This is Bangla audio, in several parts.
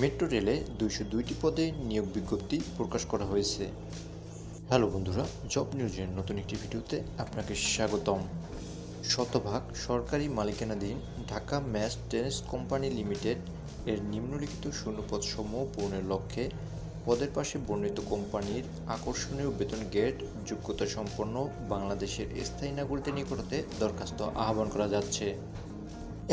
মেট্রো রেলে দুইশো দুইটি পদে নিয়োগ বিজ্ঞপ্তি প্রকাশ করা হয়েছে। হ্যালো বন্ধুরা, জব নিউজের নতুন একটি ভিডিওতে আপনাকে স্বাগতম। শতভাগ সরকারি মালিকানাধীন ঢাকা ম্যাস টেনিস কোম্পানি লিমিটেড এর নিম্নলিখিত শূন্যপদ সমূহ পূরণের লক্ষ্যে পদের পাশে বর্ণিত কোম্পানির আকর্ষণীয় বেতন গেট, যোগ্যতা সম্পন্ন বাংলাদেশের স্থায়ী নাগরিকদের নিকটতে দরখাস্ত আহ্বান করা যাচ্ছে।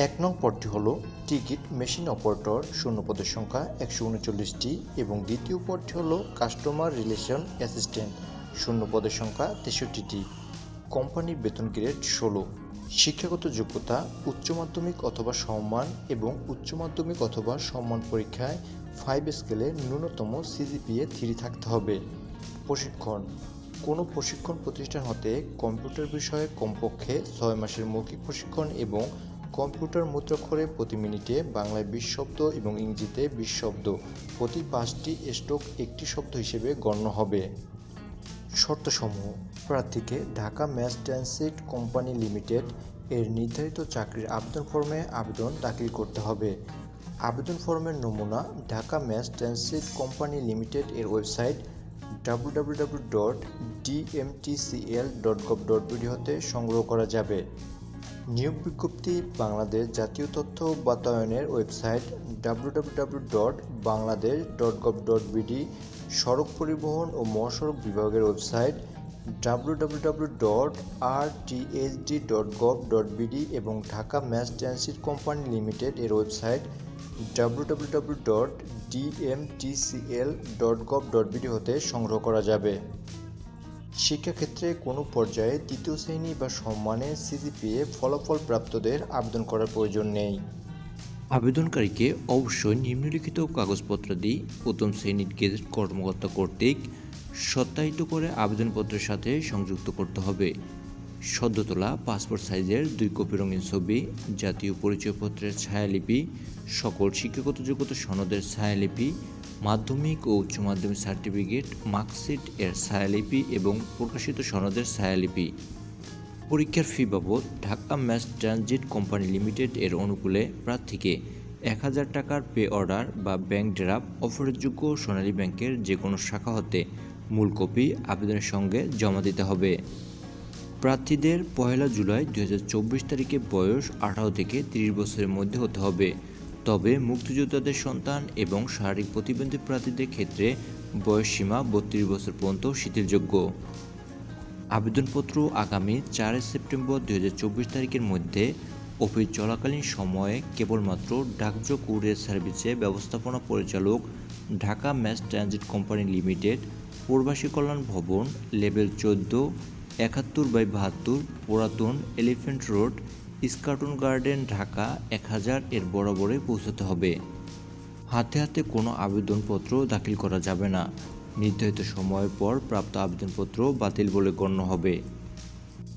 এক নং পদটি হল টিকিট মেশিন অপারেটর শূন্য পদের সংখ্যা একশো উনচল্লিশটি এবং দ্বিতীয় পদটি হল কাস্টমার রিলেশন অ্যাসিস্ট্যান্ট শূন্য পদের সংখ্যা তেষট্টিটি। কোম্পানির বেতন গ্রেড ষোলো। শিক্ষাগত যোগ্যতা, উচ্চ মাধ্যমিক অথবা সম্মান এবং উচ্চ মাধ্যমিক অথবা সম্মান পরীক্ষায় ফাইভ স্কেলে ন্যূনতম সিজিপিএ থ্রি থাকতে হবে। প্রশিক্ষণ। কোনো প্রশিক্ষণ প্রতিষ্ঠান হতে কম্পিউটার বিষয়ে কমপক্ষে ছয় মাসের মৌখিক প্রশিক্ষণ এবং কম্পিউটার মুদ্রাক্ষরে প্রতি মিনিটে বাংলায় বিশ শব্দ এবং ইংরেজিতে বিশ শব্দ। প্রতি পাঁচটি স্ট্রোক একটি শব্দ হিসেবে গণ্য হবে। শর্তসমূহ। প্রার্থীকে Dhaka mass transit company limited এর নির্ধারিত চাকরির আবেদন ফর্মে আবেদন দাখিল করতে হবে। আবেদন ফর্মের নমুনা Dhaka mass transit company limited এর ওয়েবসাইট বিডি হতে সংগ্রহ করা যাবে। নিয়োগ বিজ্ঞপ্তি বাংলাদেশ জাতীয় তথ্য বাতায়নের website W W W dot Bangladesh dot gov dot BD সড়ক পরিবহন ও মহাসড়ক বিভাগের website W W W dot R THD dot gov dot BD এবং Dhaka mass transit company limited এর website W W W dot DMTCL dot gov dot BD হতে সংগ্রহ করা যাবে। শিক্ষাক্ষেত্রে কোনো পর্যায়ে তৃতীয় শ্রেণি বা সম্মানে সিজিপিএ ফলাফল প্রাপ্তদের আবেদন করার প্রয়োজন নেই। আবেদনকারীকে অবশ্যই নিম্নলিখিত কাগজপত্র কাগজপত্রাদি প্রথম শ্রেণির গেজেট কর্মকর্তা কর্তৃক সত্যায়িত করে আবেদনপত্রের সাথে সংযুক্ত করতে হবে। সদ্য তোলা পাসপোর্ট সাইজের দুই কপি রঙিন ছবি, জাতীয় পরিচয়পত্রের ছায়ালিপি, সকল শিক্ষাগত যোগ্যতা সনদের ছায়ালিপি মাধ্যমিক ও উচ্চ মাধ্যমিক সার্টিফিকেট, মার্কশিট এর ছায়ালিপি এবং প্রকাশিত সনদের ছায়ালিপি। পরীক্ষার ফি বাবদ Dhaka mass transit company limited এর অনুকূলে প্রার্থীকে এক হাজার টাকার পে অর্ডার বা ব্যাংক ড্রাফট অফারের যোগ্য সোনালী ব্যাংকের যে কোনো শাখা হতে মূল কপি আবেদনের সঙ্গে জমা দিতে হবে। প্রার্থীদের পয়লা জুলাই দু হাজার চব্বিশ তারিখে বয়স আঠারো থেকে তিরিশ বছরের মধ্যে হতে হবে। তবে মুক্তিযোদ্ধাদের সন্তান এবং শারীরিক প্রতিবন্ধী প্রার্থীদের ক্ষেত্রে বয়স সীমা বত্রিশ বছর পর্যন্ত শিথিলযোগ্য। আবেদনপত্র আগামী চার সেপ্টেম্বর দুই হাজার চব্বিশ তারিখের মধ্যে অফিস চলাকালীন সময়ে কেবলমাত্র ডাকযোগ কুরিয়ার সার্ভিসে ব্যবস্থাপনা পরিচালক Dhaka mass transit company limited, Probashi Kallyan Bhaban, level চোদ্দ, একাত্তর বাই বাহাত্তর, পুরাতন elephant road Eskaton garden, Dhaka এক হাজার এর বরাবরে পৌঁছতে হবে। হাতে হাতে কোনো আবেদনপত্র দাখিল করা যাবে না। নির্ধারিত সময়ের পর প্রাপ্ত আবেদনপত্র বাতিল বলে গণ্য হবে।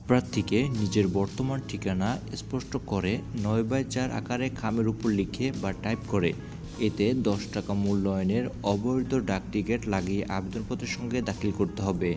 প্রার্থীকে নিজের বর্তমান ঠিকানা স্পষ্ট করে নয় বাই চার আকারে খামের উপর লিখে বা টাইপ করে। এতে দশ টাকা মূল্যায়নের অবৈধ ডাক টিকিট লাগিয়ে আবেদনপত্রের সঙ্গে দাখিল করতে হবে।